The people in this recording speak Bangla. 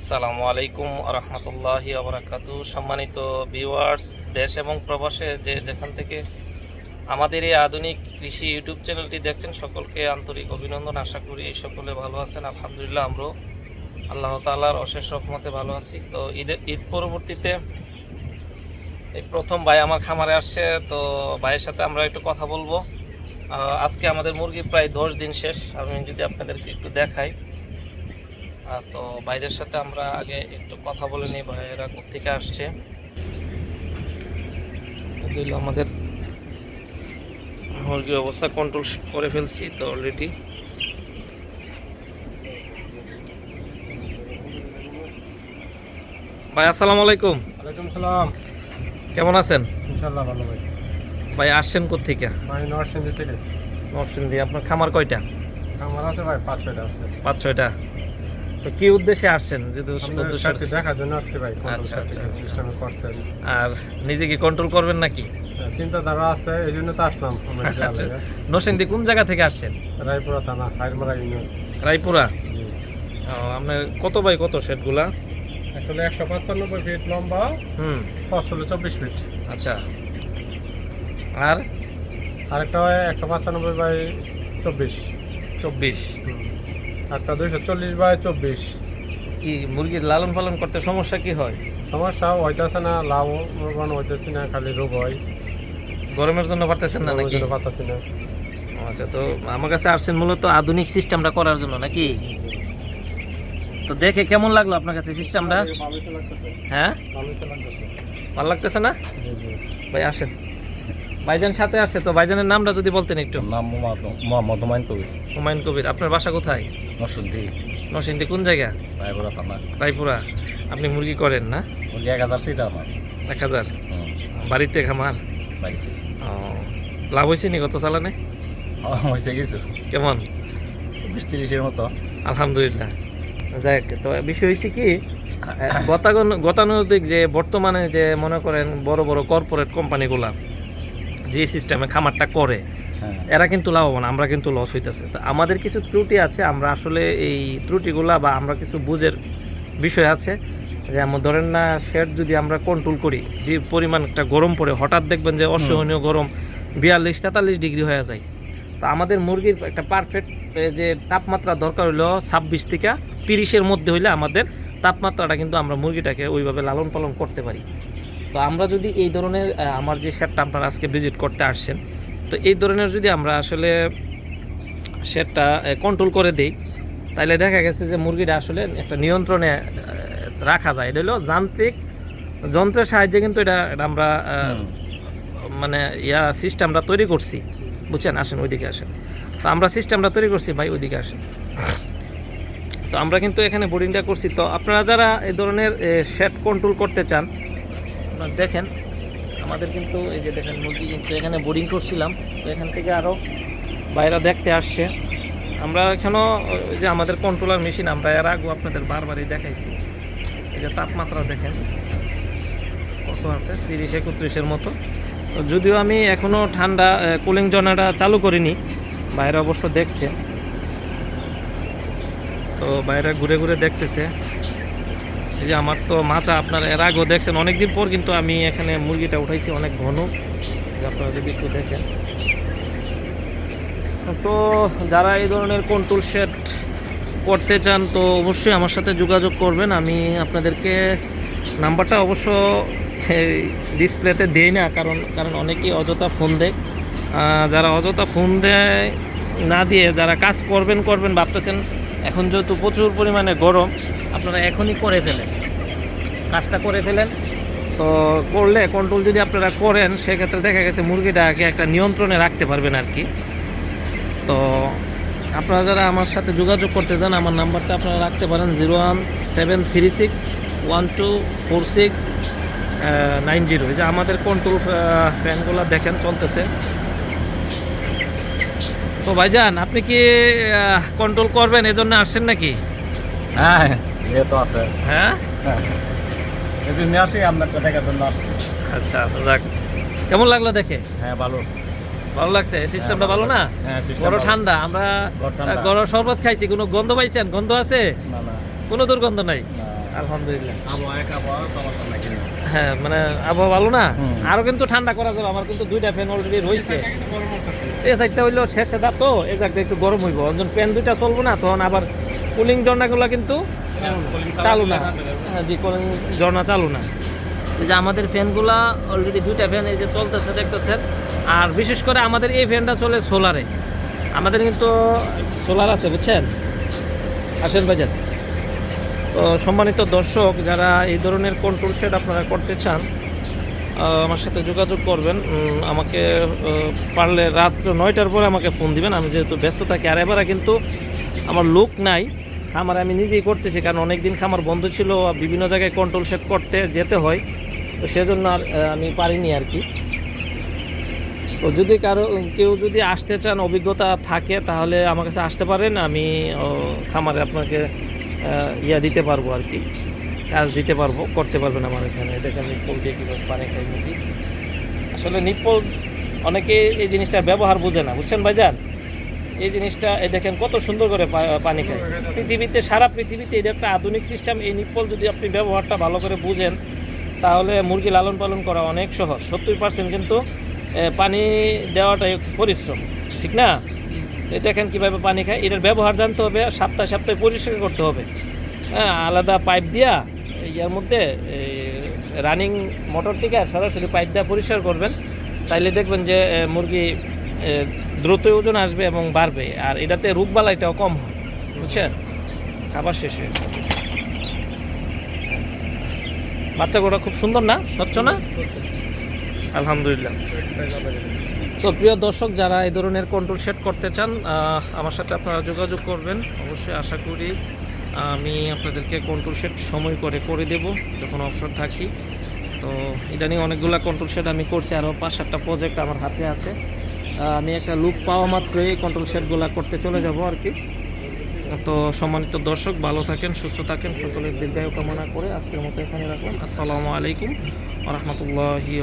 আসসালামু আলাইকুম রহমতুল্লাহ আবরাকাত সম্মানিত ভিউয়ার্স দেশ এবং প্রবাসে যে যেখান থেকে আমাদের এই আধুনিক কৃষি ইউটিউব চ্যানেলটি দেখছেন, সকলকে আন্তরিক অভিনন্দন। আশা করি এই সকলে ভালো আছেন। আলহামদুলিল্লাহ আমরাও আল্লাহ তাআলার অশেষ রকমতে ভালো আছি। তো ঈদের ঈদ পরবর্তীতে এই প্রথম ভাই আমার খামারে আসছে। তো ভাইয়ের সাথে আমরা একটু কথা বলব। আজকে আমাদের মুরগি প্রায় দশ দিন শেষ। আমি যদি আপনাদেরকে একটু দেখাই। তো বাইরের সাথে আমরা আগে একটু কথা বলে নিই ভাইয়েরা থেকে আসছে? আমাদের। মুরগির অবস্থা? কন্ট্রোল করে ফেলছি তো অলরেডি ভাই আসসালামু আলাইকুম। ওয়ালাইকুম সালাম। কেমন আছেন? ইনশাল্লাহ ভালো ভাই। ভাই আসছেন কোথেকে ভাই নরসিংদী থেকে। নরসিংদী আপনার খামার কয়টা? খামার আছে ভাই পাঁচ ছয়টা আছে। পাঁচ ছয়টা। তো কি উদ্দেশ্যে আসছেন? যেহেতু উদ্দেশ্য দেখার জন্য আসছি ভাই আচ্ছা, আচ্ছা। সিস্টেমে আর নিজে কি কন্ট্রোল করবেন নাকি? চিন্তাধারা আছে এই জন্য তো আসলাম আমরা আচ্ছা নরসিংদী কোন জায়গা থেকে আসছেন? রায়পুরা থানা হাইরমারা ইউনিয়ন। রায়পুরা? ও, আপনার কত বাই কত সেটগুলা আসলে একশো পঁচানব্বই ফিট লম্বা হুম। কষ্ট হলো চব্বিশ ফিট আচ্ছা। আর? আরেকটা হয় একশো পঁচানব্বই বাই চব্বিশ। চব্বিশ। একটা দুইশো চল্লিশ বাই চব্বিশ। কি মুরগির লালন পালন করতে সমস্যা কি হয়? সমস্যা হইতেছে না লাভ মনে হইতেছি না খালি রোগ হয়। গরমের জন্য পারতেছেন না নাকি? পাতাছি না। আচ্ছা তো আমার কাছে আসছেন মূলত আধুনিক সিস্টেমটা করার জন্য নাকি? তো দেখে কেমন লাগল আপনার কাছে সিস্টেমটা? ভালোই তো লাগতেছে। হ্যাঁ? ভালোই তো লাগতেছে। ভালো লাগতেছে না? ভাই আসেন। ভাইজান সাথে আসছে তো ভাইজানের নামটা যদি বলতেন একটু। নাম মোহাম্মদ হুমায়ুন কবির। হুমায়ুন কবির আপনার বাসা কোথায়? নরসিংদী। নরসিংদী কোন জায়গা? রায়পুরা থানা। রায়পুরা। আপনি মুরগি করেন না? মুরগি এক হাজার সিট আমার। এক হাজার? বাড়িতে খামার? বাড়িতে। ও, লাভ হয়েছে নি কত চালানে? হয়েছে কিছু। কেমন? বিশ তিরিশের মতো। আলহামদুলিল্লাহ। যাক তো বিষয় হয়েছে কি গতাগন গতানুগতিক যে বর্তমানে যে মনে করেন বড় বড় কর্পোরেট কোম্পানিগুলা যে সিস্টেমে খামারটা করে হ্যাঁ। এরা কিন্তু লাভবান আমরা কিন্তু লস হইতেছে। তো আমাদের কিছু ত্রুটি আছে আমরা আসলে এই ত্রুটিগুলা বা আমরা কিছু বুঝের বিষয় আছে। যেমন ধরেন না শেড যদি আমরা কন্ট্রোল করি যে পরিমাণ একটা গরম পড়ে হঠাৎ দেখবেন যে অসহনীয় গরম বিয়াল্লিশ তেতাল্লিশ ডিগ্রি হয়ে যায়। তো আমাদের মুরগির একটা পারফেক্ট যে তাপমাত্রা দরকার হলো ছাব্বিশ থেকে তিরিশের মধ্যে হইলে আমাদের তাপমাত্রাটা কিন্তু আমরা মুরগিটাকে ওইভাবে লালন পালন করতে পারি। তো আমরা যদি এই ধরনের আমার যে শেডটা আপনারা আজকে ভিজিট করতে আসছেন তো এই ধরনের যদি আমরা আসলে শেডটা কন্ট্রোল করে দিই তাহলে দেখা গেছে যে মুরগিটা আসলে একটা নিয়ন্ত্রণে রাখা যায়। এটা হলো যান্ত্রিক যন্ত্রের সাহায্যে কিন্তু এটা আমরা মানে ইয়া সিস্টেমটা তৈরি করছি। বুঝছেন? আসেন ওইদিকে আসেন। তো আমরা সিস্টেমটা তৈরি করছি ভাই ওইদিকে আসেন। তো আমরা কিন্তু এখানে বোর্ডিংটা করছি। তো আপনারা যারা এই ধরনের শেড কন্ট্রোল করতে চান আপনারা দেখেন, আমাদের কিন্তু এই যে দেখেন মুরগি কিন্তু এখানে বোরিং করছিলাম, তো এখান থেকে আরও বাইরে দেখতে আসছে। আমরা এখানেও যে আমাদের কন্ট্রোলার মেশিন আমরা এর আগেও আপনাদের বারবারই দেখাইছি। এই যে তাপমাত্রা দেখেন, কত আছে? তিরিশ, একত্রিশের মতো। তো যদিও আমি এখনও ঠান্ডা কুলিং জনাটা চালু করিনি, বাইরে অবশ্য দেখছে। তো বাইরে ঘুরে ঘুরে দেখতেছে। এই যে আমার তো মাছা আপনার এর আগেও দেখছেন, অনেকদিন পর কিন্তু আমি এখানে মুরগিটা উঠাইছি, অনেক ঘন। যে আপনারা যদি একটু দেখেন। তো যারা এই ধরনের কন্ট্রোল সেট করতে চান, তো অবশ্যই আমার সাথে যোগাযোগ করবেন। আমি আপনাদেরকে নাম্বারটা অবশ্য ডিসপ্লেতে দেই না, কারণ কারণ অনেকেই অযথা ফোন দেয়। যারা অযথা ফোন দেয় না দিয়ে যারা কাজ করবেন করবেন, ভাবতেছেন, এখন যেহেতু প্রচুর পরিমাণে গরম, আপনারা এখনই করে ফেলেন। কাজটা করে ফেলেন। তো করলে কন্ট্রোল যদি আপনারা করেন, সেক্ষেত্রে দেখা গেছে মুরগিটাকে একটা নিয়ন্ত্রণে রাখতে পারবেন আর কি। তো আপনারা যারা আমার সাথে যোগাযোগ করতে চান, আমার নাম্বারটা আপনারা রাখতে পারেন zero one seven three six one two four six nine zero. এই যে আমাদের কন্ট্রোল ফ্যানগুলো দেখেন, চলতেছে। তো ভাইজান আপনি কি কন্ট্রোল করবেন? এজন্য আসছেন নাকি? হ্যাঁ তো আছে। হ্যাঁ? এই জন্য আসি আপনার দেখার জন্য আসছি। আচ্ছা আচ্ছা যাক। কেমন লাগল দেখে? হ্যাঁ ভালো। ভালো লাগছে? সিস্টেমটা ভালো না? হ্যাঁ বড় ঠান্ডা আমরা গরম শরবত খাইছি কোনো গন্ধ পাইছেন? গন্ধ আছে? কোনো দুর্গন্ধ নাই। আলহামদুলিল্লাহ। হ্যাঁ মানে আবহাওয়া ভালো না? আরও কিন্তু ঠান্ডা করা যাবে আমার কিন্তু দুইটা ফ্যান অলরেডি রয়েছে। এই সাইডটা হইল শেষে দাঁত তো এই জায়গাটা একটু গরম হইব। যখন ফ্যান দুইটা চলবো না, তখন আবার কুলিং ঝর্ণাগুলো কিন্তু চালু না। হ্যাঁ জি কুলিং ঝর্ণা চালু না। যে আমাদের ফ্যানগুলা অলরেডি দুইটা ফ্যান এই যে চলতেছে, দেখতেছেন। আর বিশেষ করে আমাদের এই ফ্যানটা চলে সোলারে। আমাদের কিন্তু সোলার আছে, বুঝছেন? আসেন বাজার তো সম্মানিত দর্শক, যারা এই ধরনের কন্ট্রোল সেট আপনারা করতে চান আমার সাথে যোগাযোগ করবেন। আমাকে পারলে রাত নয়টার পরে আমাকে ফোন দিবেন। আমি যেহেতু ব্যস্ত থাকি, আর এবারে কিন্তু আমার লোক নাই। খামার আমি নিজেই করতেছি, কারণ অনেক দিন খামার বন্ধ ছিল বিভিন্ন জায়গায় কন্ট্রোল সেট করতে যেতে হয়। তো সেজন্য আর আমি পারিনি আর কি। তো যদি কারও কেউ যদি আসতে চান, অভিজ্ঞতা থাকে, তাহলে আমার কাছে আসতে পারেন। আমি খামারে আপনাকে ইয়া দিতে পারব আর কি। কাজ দিতে পারব, করতে পারবেন আমার এখানে। দেখেন নিপ্পল দিয়ে কীভাবে পানি খাই মুরগি আসলে নিপ্পল অনেকে এই জিনিসটা ব্যবহার বোঝে না। বুঝছেন ভাইজান? এই জিনিসটা, এই দেখেন কত সুন্দর করে পানি খায়। পৃথিবীতে, সারা পৃথিবীতে এটা একটা আধুনিক সিস্টেম এই নিপ্পল যদি আপনি ব্যবহারটা ভালো করে বুঝেন, তাহলে মুরগি লালন পালন করা অনেক সহজ। সত্তর পার্সেন্ট কিন্তু পানি দেওয়াটাই পরিশ্রম। ঠিক না? এই দেখেন কীভাবে পানি খায়। এটার ব্যবহার জানতে হবে, সপ্তাহে সপ্তাহে পরিষ্কার করতে হবে। হ্যাঁ আলাদা পাইপ দিয়া ইয়ার মধ্যে রানিং মোটর থেকে আর সরাসরি পাইপ দেওয়া পরিষ্কার করবেন। তাইলে দেখবেন যে মুরগি দ্রুত ওজন আসবে এবং বাড়বে। আর এটাতে রোগবালাইটাও কম হয়, বুঝছেন? খাবার শেষ হয়ে বাচ্চাগুলো খুব সুন্দর না? স্বচ্ছ না? আলহামদুলিল্লাহ। তো প্রিয় দর্শক, যারা এই ধরনের কন্ট্রোল সেট করতে চান আমার সাথে আপনারা যোগাযোগ করবেন। অবশ্যই আশা করি আমি আপনাদেরকে কন্ট্রোল সেট সময় করে করে দেব, যখন অবসর থাকি। তো ইদানিং অনেকগুলো কন্ট্রোল সেট আমি করছি আরও পাঁচ সাতটা প্রজেক্ট আমার হাতে আছে। আমি একটা লুক পাওয়া মাত্রই কন্ট্রোল সেটগুলো করতে চলে যাব আর কি তো সম্মানিত দর্শক, ভালো থাকেন, সুস্থ থাকেন, সকলের দীর্ঘায়ু কামনা করে আজকের মতো এখানে রাখলাম। আসসালামু আলাইকুম রহমতুল্লাহি